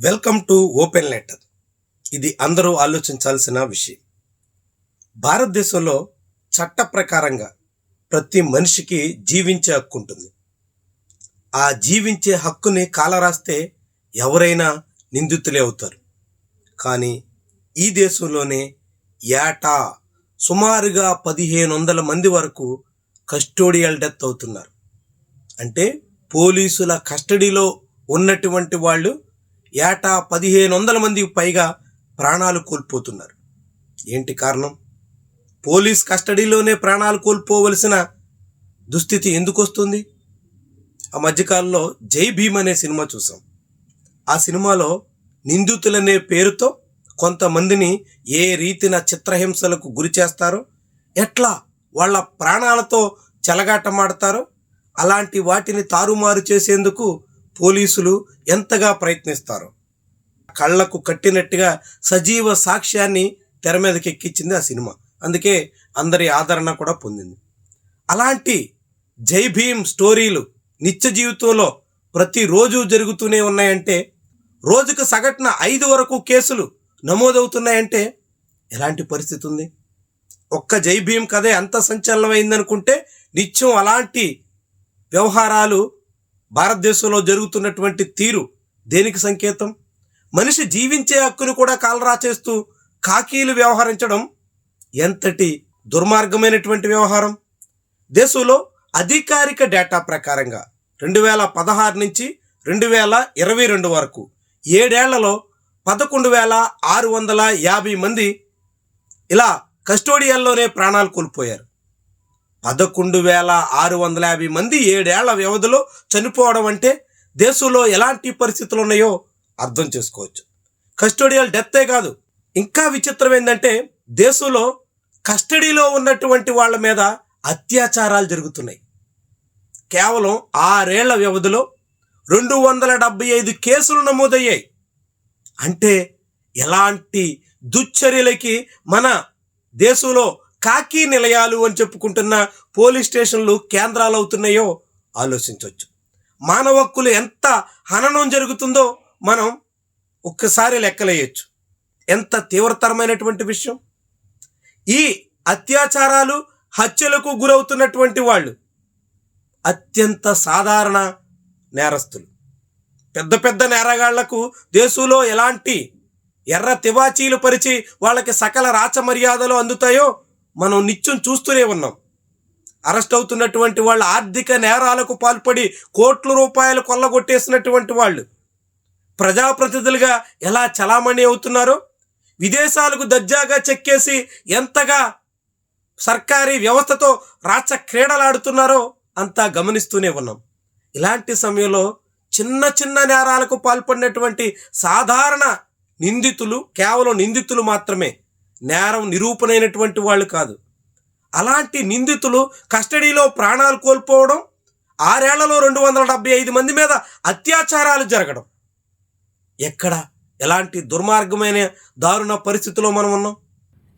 Welcome to open letter. ఇది అందరూ ఆలోచించాల్సిన విషయం. భారతదేశంలో చట్ట ప్రకారంగా ప్రతి మనిషికి జీవించే హక్కు ఉంటుంది. ఆ జీవించే హక్కుని కాలరాస్తే ఎవరైనా నిందితులే అవుతారు. కానీ ఈ దేశంలోనే ఏటా సుమారుగా పదిహేను వందల మంది వరకు కస్టోడియల్ డెత్ అవుతున్నారు. అంటే పోలీసుల కస్టడీలో ఉన్నటువంటి వాళ్ళు ఏటా పదిహేను వందల మందికి పైగా ప్రాణాలు కోల్పోతున్నారు. ఏంటి కారణం? పోలీస్ కస్టడీలోనే ప్రాణాలు కోల్పోవలసిన దుస్థితి ఎందుకు వస్తుంది ఆ మధ్యకాలంలో జై భీమ్ అనే సినిమా చూసాం. ఆ సినిమాలో నిందితులనే పేరుతో కొంతమందిని ఏ రీతిన చిత్రహింసలకు గురి చేస్తారో ఎట్లా వాళ్ళ ప్రాణాలతో చెలగాటమాడతారో అలాంటి వాటిని తారుమారు చేసేందుకు పోలీసులు ఎంతగా ప్రయత్నిస్తారు? కళ్ళకు కట్టినట్టుగా సజీవ సాక్ష్యాన్ని తెర మీదకి ఎక్కించింది ఆ సినిమా. అందుకే అందరి ఆదరణ కూడా పొందింది. అలాంటి జై భీమ్ స్టోరీలు నిత్య జీవితంలో ప్రతిరోజు జరుగుతూనే ఉన్నాయంటే రోజుకు సగటున ఐదు వరకు కేసులు నమోదవుతున్నాయంటే ఎలాంటి పరిస్థితి ఉంది? ఒక్క జై భీమ్ కథే అంత సంచలనమైందనుకుంటే నిత్యం అలాంటి వ్యవహారాలు భారతదేశంలో జరుగుతున్నటువంటి తీరు దేనికి సంకేతం? మనిషి జీవించే హక్కును కూడా కాలరా చేస్తూ కాకీలు వ్యవహరించడం ఎంతటి దుర్మార్గమైనటువంటి వ్యవహారం? దేశంలో అధికారిక డేటా ప్రకారంగా రెండు వేల పదహారు నుంచి రెండు వేల ఇరవై రెండు వరకు ఏడేళ్ళలో పదకొండు వేల ఆరు వందల యాభై మంది ఇలా కస్టోడియల్లోనే ప్రాణాలు కోల్పోయారు. పదకొండు వేల ఆరు వందల యాభై మంది ఏడేళ్ళ వ్యవధిలో చనిపోవడం అంటే దేశంలో ఎలాంటి పరిస్థితులు ఉన్నాయో అర్థం చేసుకోవచ్చు. కస్టోడియల్ డెత్తే కాదు. ఇంకా విచిత్రం ఏంటంటే దేశంలో కస్టడీలో ఉన్నటువంటి వాళ్ళ మీద అత్యాచారాలు జరుగుతున్నాయి. కేవలం ఆరేళ్ళ వ్యవధిలో రెండు వందల డెబ్బై ఐదు కేసులు నమోదయ్యాయి. అంటే ఎలాంటి దుశ్చర్యలకి మన దేశంలో కాకి నిలయాలు అని చెప్పుకుంటున్న పోలీస్ స్టేషన్లు కేంద్రాలు అవుతున్నాయో ఆలోచించవచ్చు మానవ హక్కులు ఎంత హననం జరుగుతుందో మనం ఒక్కసారి లెక్కలేయచ్చు. ఎంత తీవ్రతరమైనటువంటి విషయం? ఈ అత్యాచారాలు హత్యలకు గురవుతున్నటువంటి వాళ్ళు అత్యంత సాధారణ నేరస్తులు. పెద్ద పెద్ద నేరగాళ్ళకు దేశంలో ఎలాంటి ఎర్ర తివాచీలు పరిచి వాళ్ళకి సకల రాచ మర్యాదలు అందుతాయో మనం నిత్యం చూస్తూనే ఉన్నాం. అరెస్ట్ అవుతున్నటువంటి వాళ్ళు ఆర్థిక నేరాలకు పాల్పడి కోట్ల రూపాయలు కొల్లగొట్టేసినటువంటి వాళ్ళు ప్రజాప్రతినిధులుగా ఎలా చలామణి అవుతున్నారో విదేశాలకు దర్జాగా చెక్కేసి ఎంతగా సర్కారీ వ్యవస్థతో రాచ క్రీడలాడుతున్నారో అంతా గమనిస్తూనే ఉన్నాం. ఇలాంటి సమయంలో చిన్న చిన్న నేరాలకు పాల్పడినటువంటి సాధారణ నిందితులు కేవలం నిందితులు మాత్రమే నేరం నిరూపణైనటువంటి వాళ్ళు కాదు. అలాంటి నిందితులు కస్టడీలో ప్రాణాలు కోల్పోవడం ఆరేళ్ళలో రెండు వందల డెబ్బై ఐదు మంది మీద అత్యాచారాలు జరగడం. ఎక్కడ ఎలాంటి దుర్మార్గమైన దారుణ పరిస్థితిలో మనం ఉన్నాం?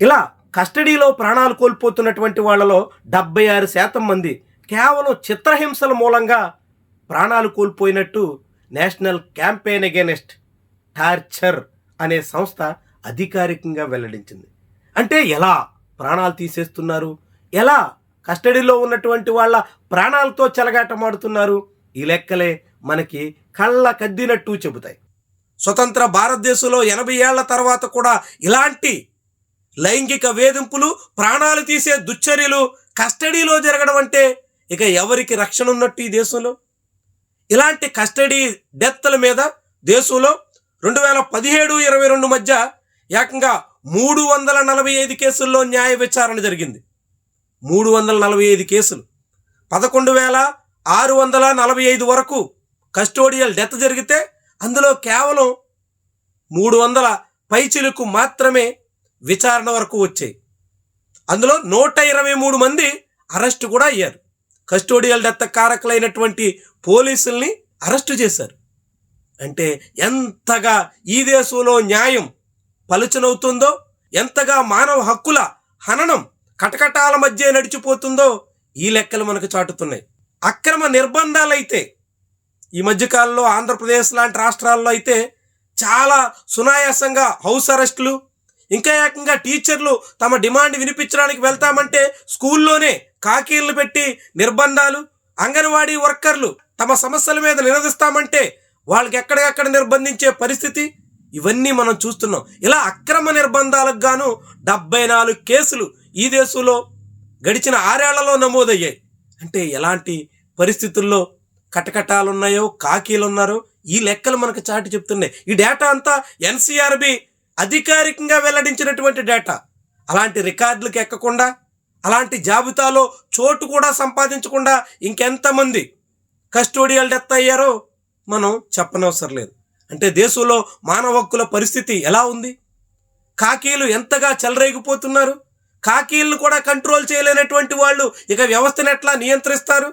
ఇలా కస్టడీలో ప్రాణాలు కోల్పోతున్నటువంటి వాళ్ళలో డెబ్బై ఆరు శాతం మంది కేవలం చిత్రహింసల మూలంగా ప్రాణాలు కోల్పోయినట్టు నేషనల్ క్యాంపెయిన్ అగేనెస్ట్ టార్చర్ అనే సంస్థ అధికారికంగా వెల్లడించింది. అంటే ఎలా ప్రాణాలు తీసేస్తున్నారు? ఎలా కస్టడీలో ఉన్నటువంటి వాళ్ళ ప్రాణాలతో చెలగాటమాడుతున్నారు ఈ లెక్కలే మనకి కళ్ళ కద్దినట్టు చెబుతాయి. స్వతంత్ర భారతదేశంలో ఎనభై ఏళ్ళ తర్వాత కూడా ఇలాంటి లైంగిక వేధింపులు ప్రాణాలు తీసే దుశ్చర్యలు కస్టడీలో జరగడం అంటే ఇక ఎవరికి రక్షణ ఉన్నట్టు ఈ దేశంలో? ఇలాంటి కస్టడీ డెత్ల మీద దేశంలో రెండు వేల పదిహేడు ఇరవై రెండు మధ్య ఏకంగా మూడు వందల నలభై ఐదు కేసుల్లో న్యాయ విచారణ జరిగింది. మూడు వందల నలభై ఐదు కేసులు. పదకొండు వేల ఆరు వందల నలభై ఐదు వరకు కస్టోడియల్ డెత్ జరిగితే అందులో కేవలం మూడు వందల పైచిలకు మాత్రమే విచారణ వరకు వచ్చాయి. అందులో నూట ఇరవై మూడు మంది అరెస్ట్ కూడా అయ్యారు. కస్టోడియల్ డెత్ కారకులైనటువంటి పోలీసుల్ని అరెస్టు చేశారు. అంటే ఎంతగా ఈ దేశంలో న్యాయం పలుచనవుతుందో? ఎంతగా మానవ హక్కుల హననం కటకటాల మధ్య నడిచిపోతుందో? ఈ లెక్కలు మనకు చాటుతున్నాయి. అక్రమ నిర్బంధాలైతే ఈ మధ్యకాలంలో ఆంధ్రప్రదేశ్ లాంటి రాష్ట్రాల్లో అయితే చాలా సునాయాసంగా హౌస్ అరెస్టులు ఇంకా ఏకంగా టీచర్లు తమ డిమాండ్ వినిపించడానికి వెళ్తామంటే స్కూల్లోనే కాకీళ్ళు పెట్టి నిర్బంధాలు అంగన్వాడీ వర్కర్లు తమ సమస్యల మీద నిలదీస్తామంటే వాళ్ళకి ఎక్కడెక్కడ నిర్బంధించే పరిస్థితి? ఇవన్నీ మనం చూస్తున్నాం. ఇలా అక్రమ నిర్బంధాలకు గాను డెబ్బై నాలుగు కేసులు ఈ దేశంలో గడిచిన ఆరేళ్ళలో నమోదయ్యాయి. అంటే ఎలాంటి పరిస్థితుల్లో కటకటాలు ఉన్నాయో కాకీలు ఉన్నారో ఈ లెక్కలు మనకు చాటి చెప్తున్నాయి. ఈ డేటా అంతా ఎన్సీఆర్బి అధికారికంగా వెల్లడించినటువంటి డేటా. అలాంటి రికార్డులకు ఎక్కకుండా అలాంటి జాబితాలో చోటు కూడా సంపాదించకుండా ఇంకెంతమంది కస్టోడియల్ డెత్ అయ్యారో మనం చెప్పనవసరం లేదు. అంటే దేశంలో మానవ హక్కుల పరిస్థితి ఎలా ఉంది? కాకీలు ఎంతగా చెలరేగిపోతున్నారు? కాకీలను కూడా కంట్రోల్ చేయలేనటువంటి వాళ్ళు ఇక వ్యవస్థను ఎట్లా నియంత్రిస్తారు?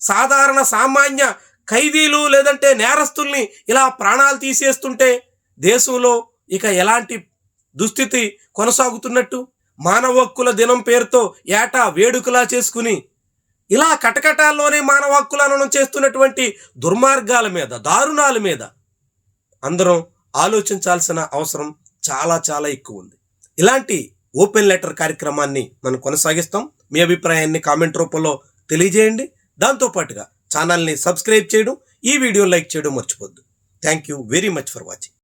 సాధారణ సామాన్య ఖైదీలు లేదంటే నేరస్తుల్ని ఇలా ప్రాణాలు తీసేస్తుంటే దేశంలో ఇక ఎలాంటి దుస్థితి కొనసాగుతున్నట్టు? మానవ హక్కుల దినం పేరుతో ఏటా వేడుకలా చేసుకుని ఇలా కటకటాల్లోనే మానవ హక్కులను చేస్తున్నటువంటి దుర్మార్గాల మీద దారుణాల మీద అందరం ఆలోచించాల్సిన అవసరం చాలా చాలా ఎక్కువ ఉంది. ఇలాంటి ఓపెన్ లెటర్ కార్యక్రమాన్ని మనం కొనసాగిస్తాం. మీ అభిప్రాయాన్ని కామెంట్ రూపంలో తెలియజేయండి. దాంతోపాటుగా ఛానల్ని సబ్స్క్రైబ్ చేయడం ఈ వీడియో లైక్ చేయడం మర్చిపోద్దు thank you very much for watching.